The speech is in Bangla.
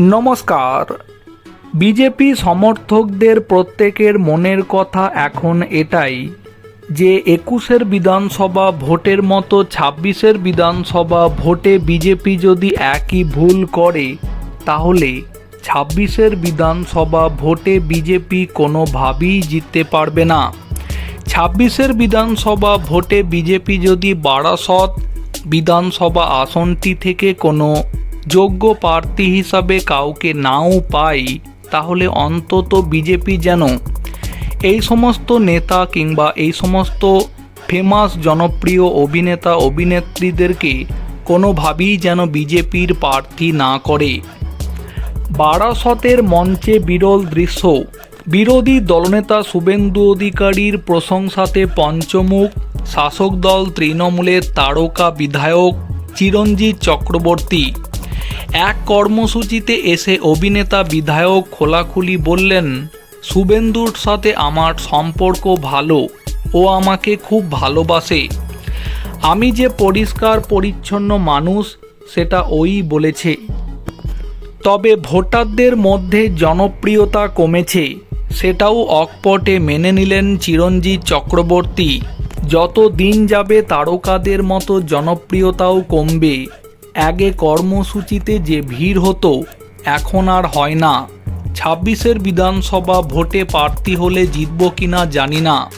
নমস্কার। বিজেপি সমর্থকদের প্রত্যেকের মনের কথা এখন এটাই যে একুশের বিধানসভা ভোটের মতো ছাব্বিশের বিধানসভা ভোটে বিজেপি যদি একই ভুল করে, তাহলে ছাব্বিশের বিধানসভা ভোটে বিজেপি কোনোভাবেই জিততে পারবে না। ছাব্বিশের বিধানসভা ভোটে বিজেপি যদি বারাসত বিধানসভা আসনটি থেকে কোনো যোগ্য প্রার্থী হিসাবে কাউকে নাও পাই, তাহলে অন্তত বিজেপি যেন এই সমস্ত নেতা কিংবা এই সমস্ত ফেমাস জনপ্রিয় অভিনেতা, অভিনেত্রীদেরকে কোনোভাবেই যেন বিজেপির প্রার্থী না করে। বারাসতের মঞ্চে বিরল দৃশ্য। বিরোধী দলনেতা শুভেন্দু অধিকারীর প্রশংসাতে পঞ্চমুখ, শাসক দল তৃণমূলের তারকা বিধায়ক চিরঞ্জিত চক্রবর্তী। এক কর্মসূচিতে এসে অভিনেতা বিধায়ক খোলাখুলি বললেন শুভেন্দুর সাথে আমার সম্পর্ক ভালো, ও আমাকে খুব ভালোবাসে। আমি যে পরিষ্কার, পরিচ্ছন্ন মানুষ, সেটা ওই বলেছে। তবে ভোটারদের মধ্যে জনপ্রিয়তা কমেছে, সেটাও অকপটে মেনে নিলেন চিরঞ্জিত চক্রবর্তী। যত দিন যাবে তারকাদের মতো জনপ্রিয়তাও কমবে। আগে কর্মসূচিতে যে ভিড় হতো, এখন আর হয় না। ছাব্বিশের বিধানসভা ভোটে প্রার্থী হলে জিতব কিনা জানি না।